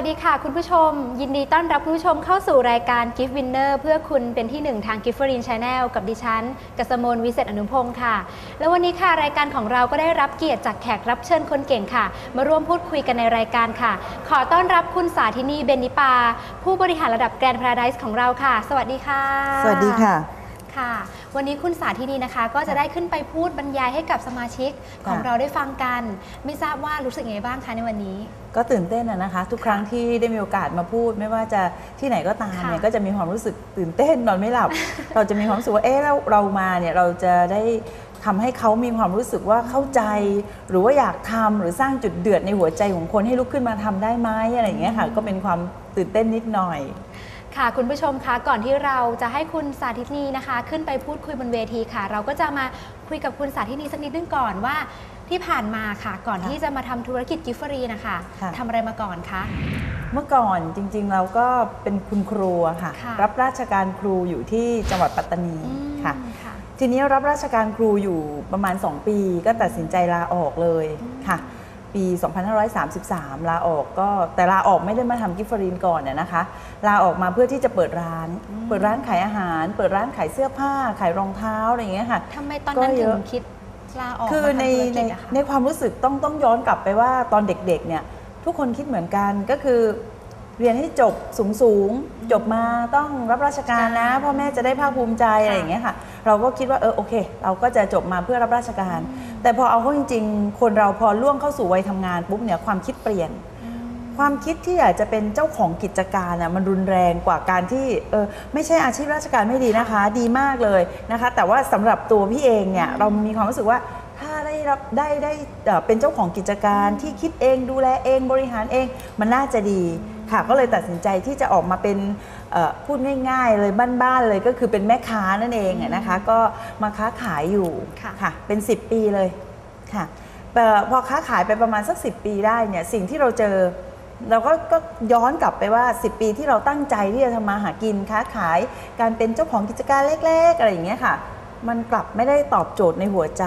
ัสดีค่ะ คุณผู้ชม ยินดีต้อนรับคุณผู้ชมเข้าสู่รายการ Gift Winner เพื่อคุณเป็นที่หนึ่งทาง Gift f r i n Channel กับดิฉันกษมลวิเศษอนุพงศ์ค่ะ แล้ววันนี้ค่ะรายการของเราก็ได้รับเกียรติจากแขกรับเชิญคนเก่งค่ะ มาร่วมพูดคุยกันในรายการค่ะ ขอต้อนรับคุณสาธินีเบนนิปา ผู้บริหารระดับแกรนด์พาราไดส์ของเราค่ะ สวัสดีค่ะ สวัสดีค่ะ ค่ะ วันนี้คุณสาธินีนะคะ ก็จะได้ขึ้นไปพูดบรรยายให้กับสมาชิกของค่ะเราได้ฟังกัน ไม่ทราบว่ารู้สึกยังไงบ้างคะในวันนี้ ก็ตื่นเต้นอะนะคะ ทุกครั้งที่ได้มีโอกาสมาพูด ไม่ว่าจะที่ไหนก็ตามเนี่ยค่ะก็จะมีความรู้สึกตื่นเต้นนอนไม่หลับ เราจะมีความรู้สึกว่าเอ๊ะแล้วเรามาเนี่ยเราจะได้ทำให้เขามีความรู้สึกว่าเข้าใจ หรือว่าอยากทำหรือสร้างจุดเดือดในหัวใจของคนให้ลุกขึ้นมาทำได้ไหมอะไรอย่างเงี้ยค่ะ ก็เป็นความตื่นเต้นนิดหน่อย ค่ะคุณผู้ชมคะก่อนที่เราจะให้คุณสาธิตนีนะคะ ขึ้นไปพูดคุยบนเวทีค่ะ เราก็จะมาคุยกับคุณสาธิตนีสักนิดนึงก่อนว่าที่ผ่านมาค่ะ ก่อนค่ะที่จะมาทำธุรกิจกิฟฟรีนะคะค่ะ ทำอะไรมาก่อนคะ เมื่อก่อนจริงๆเราก็เป็นคุณครูอะค่ะ ค่ะรับราชการครูอยู่ที่จังหวัดปัตตานีอืมค่ะ ค่ะ ทีนี้รับราชการครูอยู่ประมาณ 2 ปีก็ตัดสินใจลาออกเลยค่ะ ปี 2533 ลาออกก็แต่ลาออกไม่ได้มาทำกิฟฟรีนก่อนน่ยนะคะ ลาออกมาเพื่อที่จะเปิดร้าน เปิดร้านขายอาหาร เปิดร้านขายเสื้อผ้า ขายรองเท้าอะไรอย่างเงี้ยค่ะทำไมตอนนั้นก็เยถึอะงคิดลาออกคือมาทำในธุรในกิจอะคะในความรู้สึกต้องต้องย้อนกลับไปว่าตอนเด็กๆเนี่ยทุกคนคิดเหมือนกันก็คือเรียนให้จบสูงสูงๆจบมาต้องรับราชการนะพ่อแม่จะได้ภาคภูมิใจอะไรอย่างเงี้ยค่ะ เราก็คิดว่าเออโอเค เราก็จะจบมาเพื่อรับราชการ แต่พอเอาเข้าจริง ๆ คนเราพอล่วงเข้าสู่วัยทำงานปุ๊บเนี่ยความคิดเปลี่ยน ความคิดที่อยากจะเป็นเจ้าของกิจการน่ะมันรุนแรงกว่าการที่เออไม่ใช่อาชีพราชการไม่ดีนะคะ ดีมากเลยนะคะ แต่ว่าสำหรับตัวพี่เองเนี่ยเรามีความรู้สึกว่าถ้าได้รับได้ได้เอ่อเป็นเจ้าของกิจการที่คิดเองดูแลเองบริหารเองมันน่าจะดีค่ะ ก็เลยตัดสินใจที่จะออกมาเป็น พูดง่าย ๆ เลยบ้านๆเลยก็คือเป็นแม่ค้านั่นเองอะนะคะ ก็มาค้าขายอยู่ค่ะค่ะเป็น 10 ปีเลยค่ะแต่พอค้าขายไปประมาณสัก 10 ปีได้เนี่ยสิ่งที่เราเจอ เราก็ก็ย้อนกลับไปว่า 10 ปีที่เราตั้งใจที่จะทำมาหากินค้าขายการเป็นเจ้าของกิจการเล็ก ๆ อะไรอย่างเงี้ยค่ะ มันกลับไม่ได้ตอบโจทย์ในหัวใจ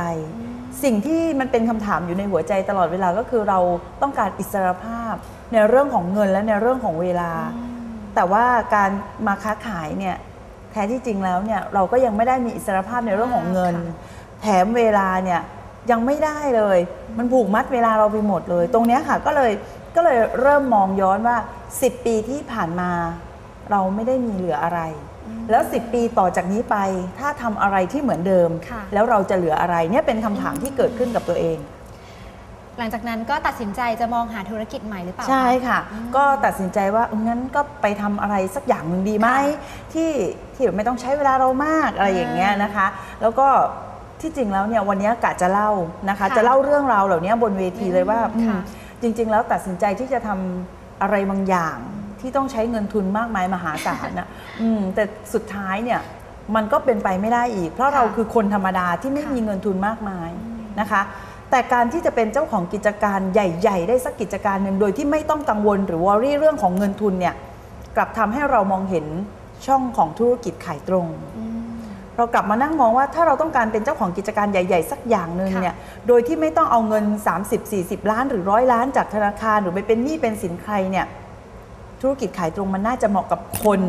สิ่งที่มันเป็นคำถามอยู่ในหัวใจตลอดเวลาก็คือเราต้องการอิสรภาพในเรื่องของเงินและในเรื่องของเวลา แต่ว่าการมาค้าขายเนี่ยแท้ที่จริงแล้วเนี่ยเราก็ยังไม่ได้มีอิสรภาพในเรื่องของเงินค่ะแถมเวลาเนี่ยยังไม่ได้เลย มันผูกมัดเวลาเราไปหมดเลย ตรงเนี้ยค่ะก็เลยก็เลยเริ่มมองย้อนว่า 10 ปีที่ผ่านมา เราไม่ได้มีเหลืออะไร แล้ว 10 ปีต่อจากนี้ไป ถ้าทำอะไรที่เหมือนเดิมค่ะแล้วเราจะเหลืออะไรเนี่ยเป็นคำถามที่เกิดขึ้นกับตัวเอง หลังจากนั้นก็ตัดสินใจจะมองหาธุรกิจใหม่หรือเปล่าคะใช่ค่ะ ก็ตัดสินใจว่าเอองั้นก็ไปทำอะไรสักอย่างหนึ่งดีไหมค่ะที่ที่ไม่ต้องใช้เวลาเรามากอะไรอย่างเงี้ยนะคะ แล้วก็ที่จริงแล้วเนี่ยวันนี้กะจะเล่านะคะค่ะจะเล่าเรื่องราวเหล่านี้บนเวทีเลยว่าอืมค่ะอืมจริง ๆ แล้วตัดสินใจที่จะทำอะไรบางอย่างที่ต้องใช้เงินทุนมากมายมหาศาลนะอืมแต่สุดท้ายเนี่ยมันก็เป็นไปไม่ได้อีก เพราะเราคือคนธรรมดาที่ไม่ค่ะมีเงินทุนมากมายนะคะ แต่การที่จะเป็นเจ้าของกิจการใหญ่ ๆ ได้สักกิจการหนึ่งโดยที่ไม่ต้องกังวลหรือวอรี่เรื่องของเงินทุนเนี่ยกลับทำให้เรามองเห็นช่องของธุรกิจขายตรงอืมเรากลับมานั่งมองว่าถ้าเราต้องการเป็นเจ้าของกิจการใหญ่ ๆ สักอย่างหนึ่งค่ะเนี่ยโดยที่ไม่ต้องเอาเงิน 30-40 ล้าน หรือร้อยล้านจากธนาคารหรือไปเป็นหนี้เป็นสินใครเนี่ยธุรกิจขายตรงมันน่าจะเหมาะกับคน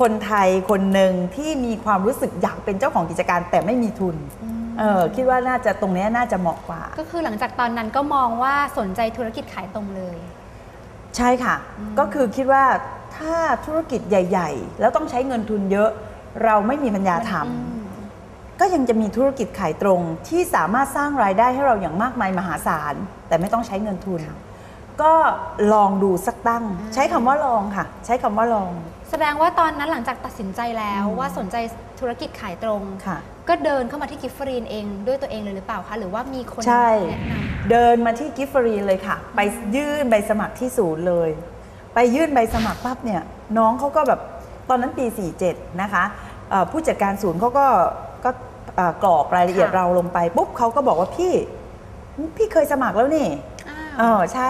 คนไทยคนหนึ่งที่มีความรู้สึกอยากเป็นเจ้าของกิจการแต่ไม่มีทุน เออคิดว่าน่าจะตรงเนี้ยน่าจะเหมาะกว่า ก็คือหลังจากตอนนั้นก็มองว่าสนใจธุรกิจขายตรงเลย ใช่ค่ะก็คือคิดว่าถ้าธุรกิจใหญ่ ๆ แล้วต้องใช้เงินทุนเยอะ เราไม่มีปัญญาทำ อืม ก็ยังจะมีธุรกิจขายตรงที่สามารถสร้างรายได้ให้เราอย่างมากมายมหาศาล แต่ไม่ต้องใช้เงินทุน ก็ลองดูสักตั้ง ใช้คำว่าลองค่ะ ใช้คำว่าลองแสดงว่าตอนนั้นหลังจากตัดสินใจแล้วว่าสนใจธุรกิจขายตรง ค่ะ ก็เดินเข้ามาที่กิฟฟรีนเองด้วยตัวเองเลยหรือเปล่าคะ หรือว่ามีคนใช่ แนะนเดินมาที่กิฟฟรีเลยค่ะ ไปยื่นใบสมัครที่ศูนย์เลย ไปยื่นใบสมัครปั๊บเนี่ย น้องเขาก็แบบตอนนั้นปี 47 นะคะเอ่อผู้จัดการศูนย์เขาก็ก็เอ่อกรอกรายละเอียดเราลงไปปุ๊บเขาก็บอกว่าพี่ พี่เคยสมัครแล้วนี่ำอ้าว เออใช่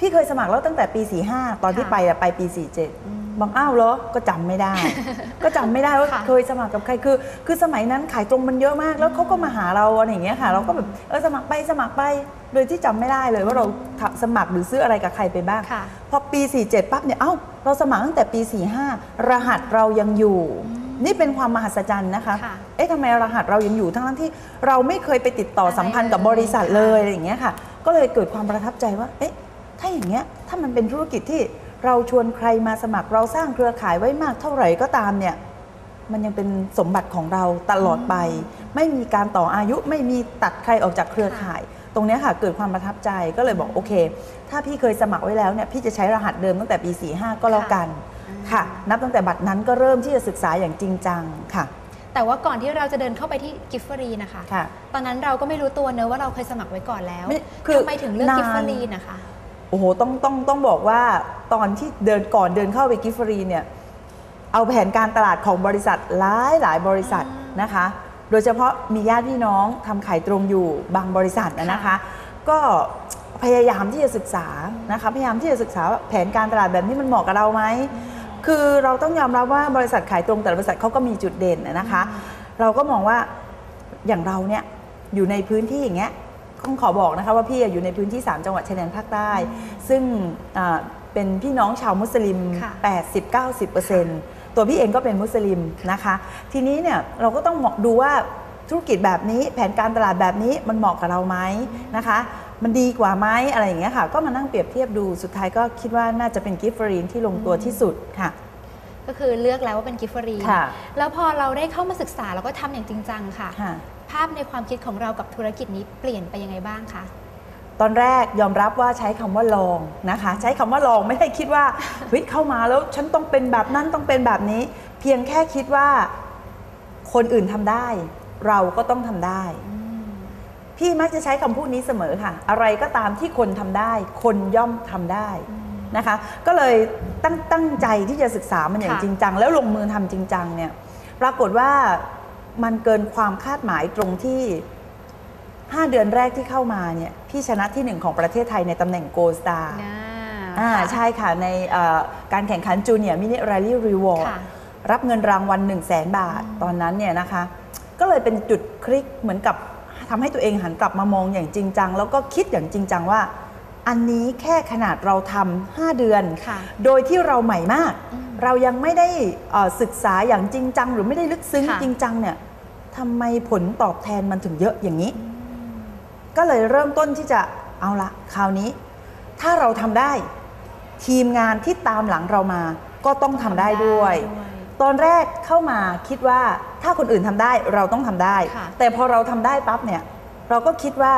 พี่เคยสมัครแล้วตั้งแต่ปี 45 ตอนที่ค่ะไปอะไปปี 47 บางอ้าวเหรอ ก็จำไม่ได้ ก็จำไม่ได้ว่าค่ะเคยสมัครกับใครคือ คือสมัยนั้นขายตรงมันเยอะมาก แล้วเขาก็มาหาเราอะไรอย่างเงี้ยค่ะ เราก็แบบเออสมัครไปสมัครไป โดยที่จำไม่ได้เลยว่าเราสมัครหรือซื้ออะไรกับใครไปบ้างค่ะพอปี 47 ปั๊บเนี่ยเอ้าเราสมัครตั้งแต่ปี 45 รหัสเรายังอยู่นี่เป็นความมหัศจรรย์นะคะค่ะเอ๊ะทำไมรหัสเรายังอยู่ทั้งๆที่เราไม่เคยไปติดต่อสัมพันธ์กับอะไรบเลยริษัทเลยอะไรอย่างเงี้ยค่ะ ก็เลยเกิดความประทับใจว่า เอ๊ะ ถ้าอย่างเงี้ยถ้ามันเป็นธุรกิจที่เราชวนใครมาสมัครเราสร้างเครือข่ายไว้มากเท่าไหร่ก็ตามเนี่ยมันยังเป็นสมบัติของเราตลอดไป ไม่มีการต่ออายุไม่มีตัดใครออกจากเครือข่าย ตรงเนี้ยค่ะเกิดความประทับใจก็เลยบอกโอเค ถ้าพี่เคยสมัครไว้แล้วเนี่ยพี่จะใช้รหัสเดิมตั้งแต่ปี 45 ก็แล้วกันค่ะ นับตั้งแต่บัตรนั้นก็เริ่มที่จะศึกษาอย่างจริงจังค่ะ แต่ว่าก่อนที่เราจะเดินเข้าไปที่กิฟฟรีนะคะค่ะตอนนั้นเราก็ไม่รู้ตัวเนอะว่าเราเคยสมัครไว้ก่อนแล้วไม่คือทำไมถึงเลือกนานกิฟฟรีนะคะ โอ้โหต้องต้องต้องบอกว่าตอนที่เดินก่อนเดินเข้าไปกิฟฟรีเนี่ยเอาแผนการตลาดของบริษัทหลายหลายบริษัทนะคะ โดยเฉพาะมีญาติพี่น้องทำขายตรงอยู่บางบริษัทนะนะคะ ก็พยายามที่จะศึกษานะคะพยายามที่จะศึกษาว่าแผนการตลาดแบบนี้มันเหมาะกับเราไหมคือเราต้องยอมรับว่าบริษัทขายตรงแต่ละบริษัทเขาก็มีจุดเด่นนะคะ เราก็มองว่าอย่างเราเนี่ยอยู่ในพื้นที่อย่างเงี้ย ต้องขอบอกนะคะว่าพี่อยู่ในพื้นที่ 3 จังหวัดชายแดนภาคใต้ ซึ่งอ่าเป็นพี่น้องชาวมุสลิมค่ะ80-90%ตัวพี่เองก็เป็นมุสลิมนะคะ ทีนี้เนี่ยเราก็ต้องมองดูว่าธุรกิจแบบนี้แผนการตลาดแบบนี้มันเหมาะกับเราไหมนะคะ มันดีกว่าไหมอะไรอย่างเงี้ยค่ะ ก็มานั่งเปรียบเทียบดูสุดท้ายก็คิดว่าน่าจะเป็นกิฟต์ฟรีนที่ลงตัวที่สุดค่ะก็คือเลือกแล้วว่าเป็นกิฟฟรีค่ะแล้วพอเราได้เข้ามาศึกษาเราก็ทำอย่างจริงจังค่ะค่ะ ภาพในความคิดของเรากับธุรกิจนี้เปลี่ยนไปยังไงบ้างคะตอนแรกยอมรับว่าใช้คำว่าลองนะคะ ใช้คำว่าลองไม่ได้คิดว่าเฮ้ยเข้ามาแล้วฉันต้องเป็นแบบนั้นต้องเป็นแบบนี้ เพียงแค่คิดว่าคนอื่นทำได้ เราก็ต้องทำได้ พี่มักจะใช้คำพูดนี้เสมอค่ะ อะไรก็ตามที่คนทำได้ คนย่อมทำได้นะคะ ก็เลยตั้งตั้งใจที่จะศึกษามันอย่างค่ะจริงจังแล้วลงมือทำจริงจังเนี่ยปรากฏว่า มันเกินความคาดหมายตรงที่ 5 เดือนแรกที่เข้ามาเนี่ยพี่ชนะที่หนึ่งของประเทศไทยในตำแหน่งโกลสตาร์อ่าอ่าค่ะใช่ค่ะในเอ่อการแข่งขันจูเนียร์มินิร a ลี่รีวอร์ดค่ะรับเงินรางวัล1 0 0 0 0แบาทตอนนั้นเนี่ยนะคะ ก็เลยเป็นจุดคลิกเหมือนกับทำให้ตัวเองหันกลับมามองอย่างจริงจัง แล้วก็คิดอย่างจริงจังว่า อันนี้แค่ขนาดเราทำ5เดือนค่ะโดยที่เราใหม่มากอืมเรายังไม่ได้เอ่อศึกษาอย่างจริงจัง หรือไม่ได้ลึกซึ้งค่ะจริงจังเนี่ยทำไมผลตอบแทนมันถึงเยอะอย่างนี้ ก็เลยเริ่มต้นที่จะเอาละคราวนี้ ถ้าเราทำได้ ทีมงานที่ตามหลังเรามา ก็ต้องทำได้ด้วย ตอนแรกเข้ามาคิดว่าถ้าคนอื่นทำได้เราต้องทำได้ค่ะแต่พอเราทำได้ปั๊บเนี่ย เราก็คิดว่า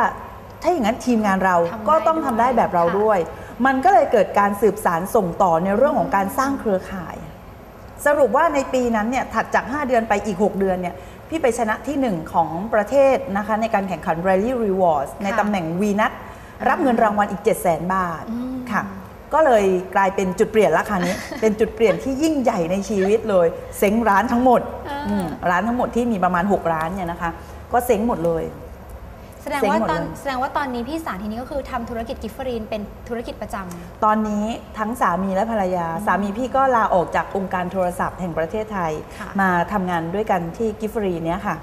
ถ้าอย่างนั้นทีมงานเราทำได้ก็ต้องทำได้แบบเราด้วยด้วย มันก็เลยเกิดการสืบสารส่งต่อในเรื่องของการสร้างเครือข่าย สรุปว่าในปีนั้นเนี่ยถัดจาก 5 เดือนไปอีก 6 เดือนเนี่ยพี่ไปชนะที่ 1 ของประเทศนะคะในการแข่งขัน Rally Rewards ในตำแหน่งวีนัทรับเงินรางวัลอีก 7 0 0 0 0 0 บาทอืมค่ะก็เลยกลายเป็นจุดเปลี่ยนละคราวนี้ เป็นจุดเปลี่ยนที่ยิ่งใหญ่ในชีวิตเลย เซ้งร้านทั้งหมดอ่าอืมร้านทั้งหมดที่มีประมาณ 6 ร้านเนี่ยนะคะ ก็เซ้งหมดเลย แสดงว่าเซ็งหมดตอนเลย แสดงว่าตอนนี้พี่สารทีนี้ก็คือทำธุรกิจกิฟฟรีนเป็นธุรกิจประจำ ตอนนี้ทั้งสามีและภรรยา สามีพี่ก็ลาออกจากองค์การโทรศัพท์แห่งประเทศไทย ค่ะ มาทำงานด้วยกันที่กิฟฟรีเนี้ยค่ะ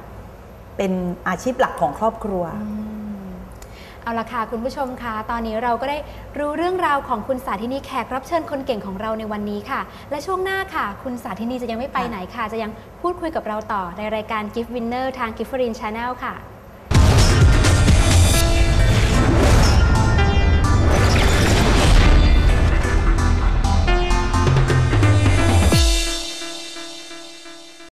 เป็นอาชีพหลักของครอบครัว เอาละค่ะคุณผู้ชมคะตอนนี้เราก็ได้รู้เรื่องราวของคุณสาธินีแขกรับเชิญคนเก่งของเราในวันนี้ค่ะ และช่วงหน้าค่ะ คุณสาธินีจะยังไม่ไปไหนค่ะ จะยังพูดคุยกับเราต่อในรายการ Gift Winner ทาง Gift Foreign Channel ค่ะ